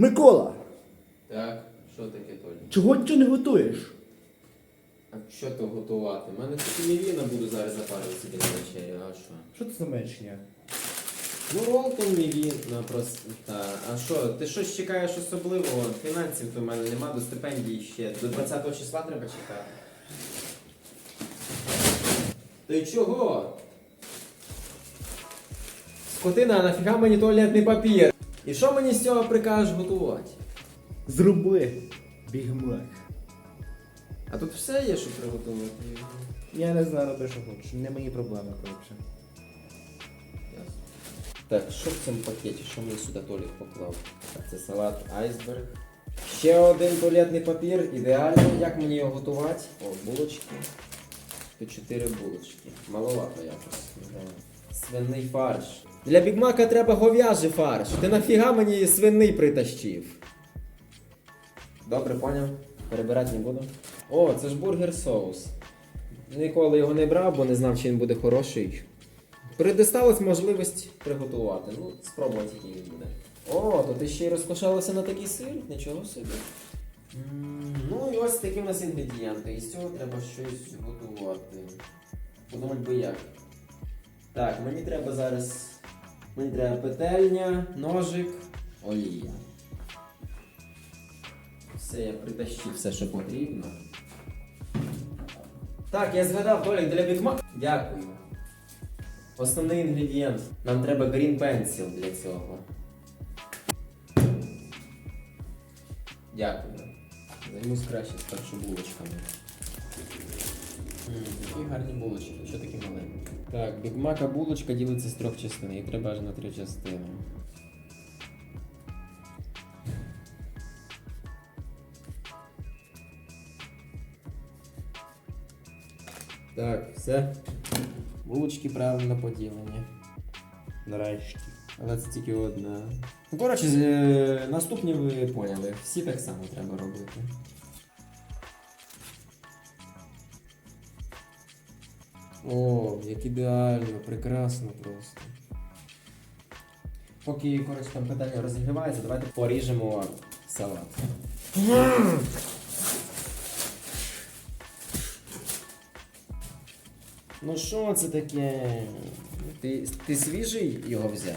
Микола, Так, що таке Толі? чого нічого не готуєш? А що то готувати? У мене тут мівіна буду зараз запарювати собі на вечерю, а що? Що це за мечня? Ну, ролтон мівін, ну просто. Та. А що, ти щось чекаєш особливого? Фінансів то в мене нема, до стипендії ще. До 20 числа треба чекати. Ти чого? Скотина, а нафіга мені туалетний папір? І що мені з цього прикажеш готувати? Зроби бігмак. А тут все є, що приготувати. Я не знаю, роби, що хочеш. Не мої проблеми, коротше. Так, що в цьому пакеті? Що мені сюди Толік поклав? Так, це салат айсберг. Ще один туалетний папір, ідеально. Як мені його готувати? О, булочки. Тут чотири булочки. Маловато якось. Свиний фарш. Для бігмака треба говяжий фарш. Ти нафіга мені свиний притащив? Добре, поняв. Перебирати не буду. О, це ж бургер соус. Ніколи його не брав, бо не знав, чи він буде хороший. Предоставилась можливість приготувати. Ну, спробувати, який він буде. О, то ти ще й розкошалася на такий сир, нічого собі. Ну і ось такі в нас інгредієнти. І з цього треба щось готувати. Подумать би як. Так, мені треба зараз. Мені треба петельня, ножик, олія. Все, я притащив все, що потрібно. Так, я згадав Толік для бігма. Дякую. Основний інгредієнт. Нам треба green pencil для цього. Дякую. Займусь краще спершу булочками. Які гарні булочки, що такі маленькі. Так, бігмака булочка ділиться з трьох частин, її треба аж на три частини. Так, все. Булочки правильно поділені. Нарешті. Але це тільки одна. Ну, коротше, з- е, наступні ви поняли. Всі так само треба робити. О, як ідеально, прекрасно просто. Поки коротше, там питання розігрівається, давайте поріжемо салат. Ну що це таке? Ти, ти свіжий його взяв?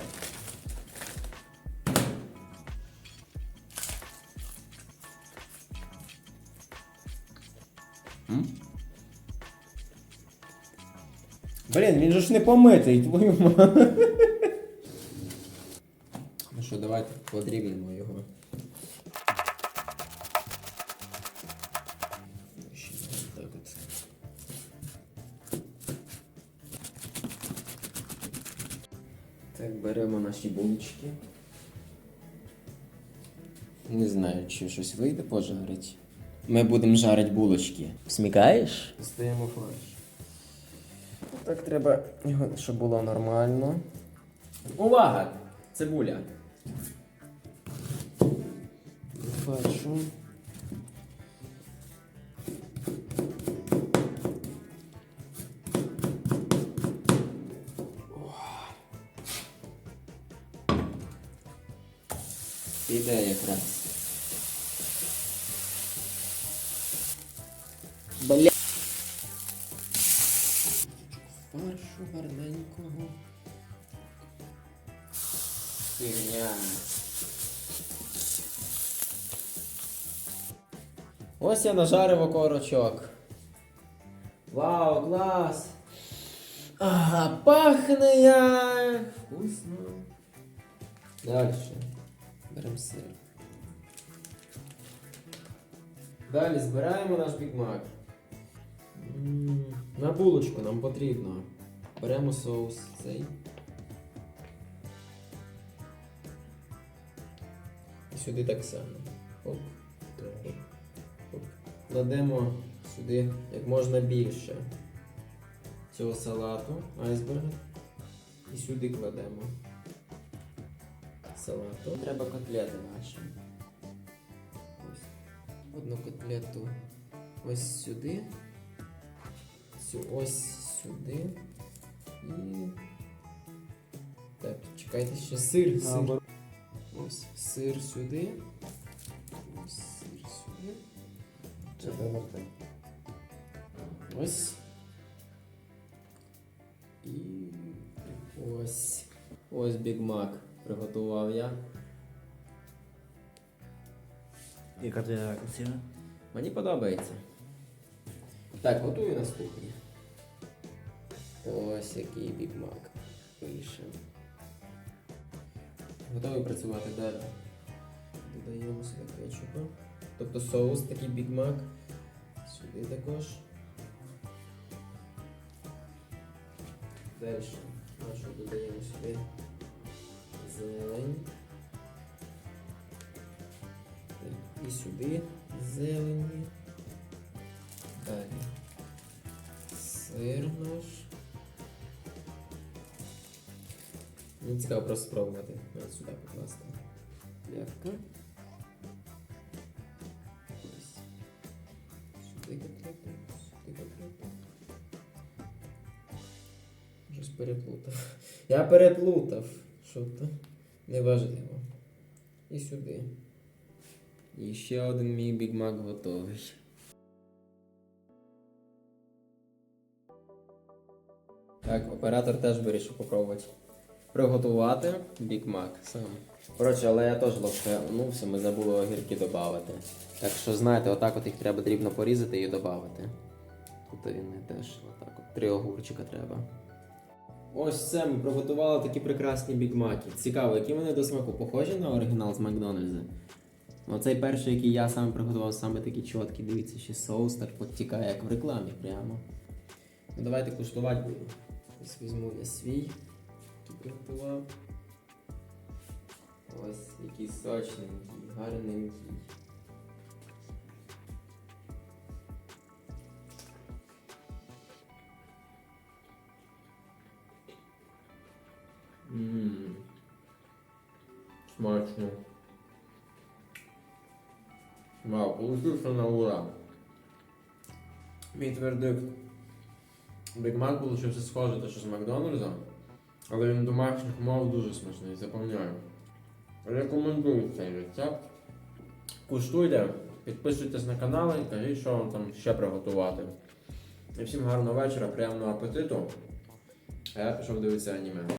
Блін, він же ж не помитий, твою маму. Ну що, давайте подрібнемо його. Так беремо наші булочки. Не знаю, чи щось вийде пожарити. Ми будемо жарити булочки. Смікаєш? Достаємо фарш. Так треба, його, щоб було нормально. Увага! Цибуля. Фаршу. Піде якраз. Бля. Фаршу гарненького. Фігня. Ось я нажарив окорочок. Вау, клас! Ага, пахне як! Вкусно. Дальше. Беремо сир. Далі збираємо наш бігмак. На булочку нам потрібно. Беремо соус цей. І сюди так само. Оп. Оп. Кладемо сюди як можна більше цього салату айсберга. І сюди кладемо салату. Треба котлети наші. Ось. Одну котлету ось сюди. Цю ось сюди. І. Так, чекайте ще сир, сир. Ось сир сюди. Ось сир сюди. Це перевертай. Ось. І ось. Ось Біг Мак приготував я. Яка твоя ціна? Мені подобається. Так, готую наступний. Ось який Біг Мак вийшов. Готовий працювати далі. Додаємо сюди кетчупа. Тобто соус такий Біг Мак. Сюди також. Далі. Нашу додаємо сюди зелень. І сюди зелені. Далі. Сир наш. Мені цікаво просто спробувати. Навіть сюди покласти. Плявка. Ось. Сюди котлети, сюди котлети. Щось переплутав. Я переплутав. Що то? Неважливо. І сюди. І ще один мій бігмак готовий. Так, оператор теж вирішив попробувати приготувати бігмак сам. Коротше, але я теж ловканувся, ми забули огірки додати. Так що знаєте, отак от їх треба дрібно порізати і додати. Тут він не теж отак от. Три огурчика треба. Ось все, ми приготували такі прекрасні бігмаки. Цікаво, які вони до смаку похожі на оригінал з Макдональдса. Оцей перший, який я саме приготував, саме такий чіткий. Дивіться, ще соус так потікає, як в рекламі прямо. Ну, давайте куштувати буду. Ось візьму я свій, приготував. Ось який сочненький, гарненький. Ммм. Смачно. Вау, получився на ура. Мій вердикт. Биг Мак получився схожий те, що з Макдональдса, але він домашніх умов дуже смачний, запевняю. Рекомендую цей рецепт. Куштуйте, підписуйтесь на канал і кажіть, що вам там ще приготувати. І всім гарного вечора, приємного апетиту. А я пішов дивитися аніме.